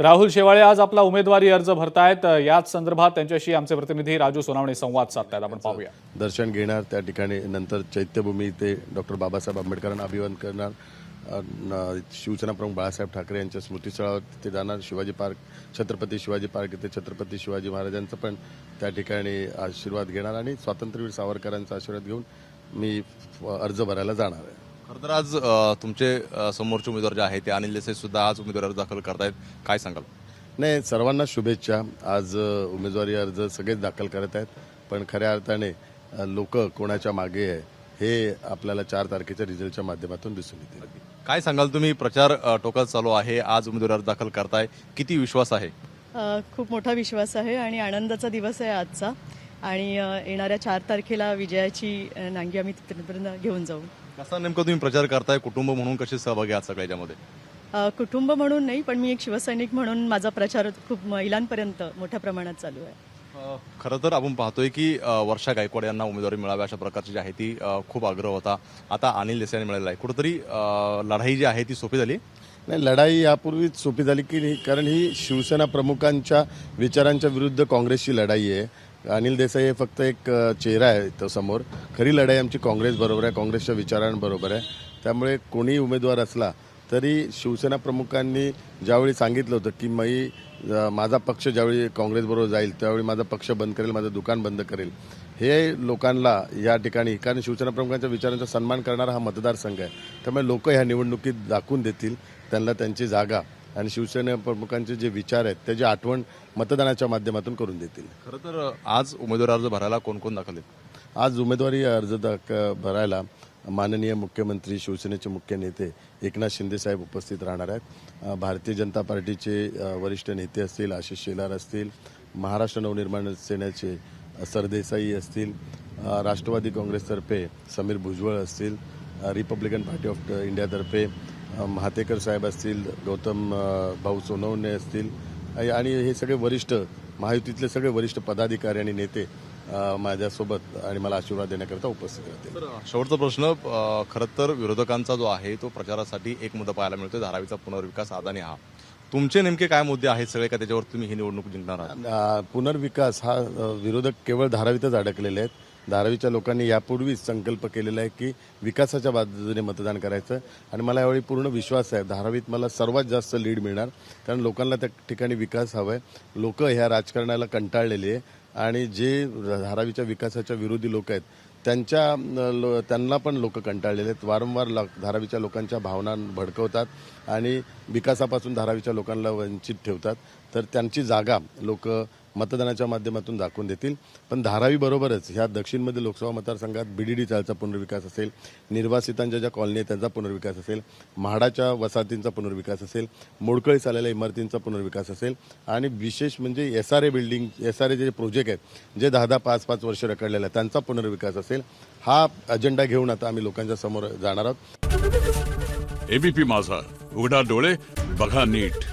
राहुल शेवाळे आज आपला उमेदवारी अर्ज भरतायत. याच संदर्भात त्यांच्याशी आमचे प्रतिनिधी राजू सोनावणे संवाद साधतायत. आपण पाहूया. दर्शन घेणार त्या ठिकाणी नंतर चैत्यभूमी इथे डॉक्टर बाबासाहेब आंबेडकरांना अभिवादन करणार. शिवसेना प्रमुख बाळासाहेब ठाकरे यांच्या स्मृतीस्थळावर तिथे जाणार. शिवाजी पार्क छत्रपती शिवाजी पार्क इथे छत्रपती शिवाजी महाराजांचं पण त्या ठिकाणी आशीर्वाद घेणार आणि स्वातंत्र्यवीर सावरकरांचा आशीर्वाद घेऊन मी अर्ज भरायला जाणार आहे. खरं तर आज तुमचे समोरचे उमेदवार जे आहेत ते अनिल देसाई सुद्धा आज उमेदवारी अर्ज दाखल करतायत. काय सांगाल? नाही सर्वांना शुभेच्छा. आज उमेदवारी अर्ज सगळेच दाखल करत आहेत. पण खऱ्या अर्थाने लोक कोणाच्या मागे आहे हे आपल्याला चार तारखेच्या रिझल्टच्या माध्यमातून दिसून येतील काय सांगाल तुम्ही? प्रचार टोकात चालू आहे. आज उमेदवारी अर्ज दाखल करताय. किती विश्वास आहे? खूप मोठा विश्वास आहे आणि आनंदाचा दिवस आहे आजचा. आणि येणाऱ्या चार तारखेला विजयाची नांगी आम्ही तिथपर्यंत घेऊन जाऊ. कसा नेमकं तुम्ही प्रचार करताय? कुटुंब म्हणून कसे सहभागी आहात सगळ्या याच्यामध्ये? कुटुंब म्हणून नाही पण मी एक शिवसैनिक म्हणून माझा प्रचार खूप महिलांपर्यंत मोठ्या प्रमाणात चालू आहे. खरं तर आपण पाहतोय की वर्षा गायकवाड यांना उमेदवारी मिळावी अशा प्रकारची जी आहे ती खूप आग्रह होता. आता अनिल देसाई यांनी मिळालेला आहे. कुठंतरी लढाई जी आहे ती सोपी झाली? नाही लढाई यापूर्वीच सोपी झाली की नाही कारण ही शिवसेना प्रमुखांच्या विचारांच्या विरुद्ध काँग्रेसची लढाई आहे. अनिल देसाई हे फक्त एक चेहरा आहे तो समोर. खरी लढाई आमची काँग्रेस बरोबर आहे काँग्रेसच्या विचारांबरोबर आहे. त्यामुळे कोणी उमेदवार असला तरी शिवसेना प्रमुखांनी ज्यावेळी सांगितलं होतं की मी माझा पक्ष ज्यावेळी काँग्रेसबरोबर जाईल त्यावेळी माझा पक्ष बंद करेल माझं दुकान बंद करेल. हे लोकांना या ठिकाणी कारण शिवसेना प्रमुखांच्या विचारांचा सन्मान करणारा हा मतदारसंघ आहे. त्यामुळे लोक ह्या निवडणुकीत दाखवून देतील त्यांना त्यांची जागा. आणि शिवसेना प्रमुखांचे जे विचार आहेत त्याची आठवण मतदानाच्या माध्यमातून करून देतील. खरं तर आज उमेदवारी अर्ज भरायला कोण कोण दाखल आहेत? आज उमेदवारी अर्ज दाख भरायला माननीय मुख्यमंत्री शिवसेनेचे मुख्य नेते एकनाथ शिंदे साहेब उपस्थित राहणार आहेत. भारतीय जनता पार्टीचे वरिष्ठ नेते असतील आशिष शेलार असतील महाराष्ट्र नवनिर्माण सेनेचे सरदेसाई असतील राष्ट्रवादी काँग्रेसतर्फे समीर भुजबळ असतील रिपब्लिकन पार्टी ऑफ इंडियातर्फे महातेकर साहेब असतील गौतम भाऊ सोनवणे असतील आणि- हे सगळे वरिष्ठ महायुतीतले सगळे वरिष्ठ पदाधिकारी आणि नेते माझ्यासोबत आणि मला आशीर्वाद देण्याकरता उपस्थित राहतील. शेवटचा प्रश्न खरं तर विरोधकांचा जो आहे तो प्रचारासाठी एक मुद्दा पाहायला मिळतोय धारावीचा पुनर्विकास अदानी हा. तुमचे नेमके काय मुद्दे आहेत सगळे का त्याच्यावर तुम्ही ही निवडणूक जिंकणार आहात? पुनर्विकास हा विरोधक केवळ धारावीतच अडकलेले आहेत. धारावीच्या लोकांनी यापूर्वीच संकल्प केलेला आहे की विकासाच्या बाजूने मतदान करायचं. आणि मला यावेळी पूर्ण विश्वास आहे धारावीत मला सर्वात जास्त लीड मिळणार. कारण लोकांना त्या ठिकाणी विकास हवा आहे लोकं ह्या राजकारणाला कंटाळलेली आहे. आणि जे धारावीच्या विकासाच्या विरोधी लोक आहेत त्यांच्या लो- त्यांना पण लोक कंटाळलेले आहेत. वारंवार लो- धारावीच्या लोकांच्या भावना भडकवतात आणि विकासापासून धारावीच्या लोकांना वंचित ठेवतात. तर त्यांची जागा लोक मतदानाच्या माध्यमातून दाखवून देतील. पण धारावी बरोबरच ह्या दक्षिणमध्ये लोकसभा मतदारसंघात बी डी डी चालचा पुनर्विकास असेल निर्वासितांच्या ज्या कॉलनी आहेत त्यांचा पुनर्विकास असेल म्हाडाच्या वसाहतींचा पुनर्विकास असेल मोडकळीस आलेल्या इमारतींचा पुनर्विकास असेल आणि विशेष म्हणजे S R A building S R A जे प्रोजेक्ट आहेत जे दहा दहा पाच पाच वर्ष रखडलेले आहेत त्यांचा पुनर्विकास असेल. हा अजेंडा घेऊन आता आम्ही लोकांच्या समोर जाणार आहोत. एबीपी माझा उघडा डोळे बघा नीट.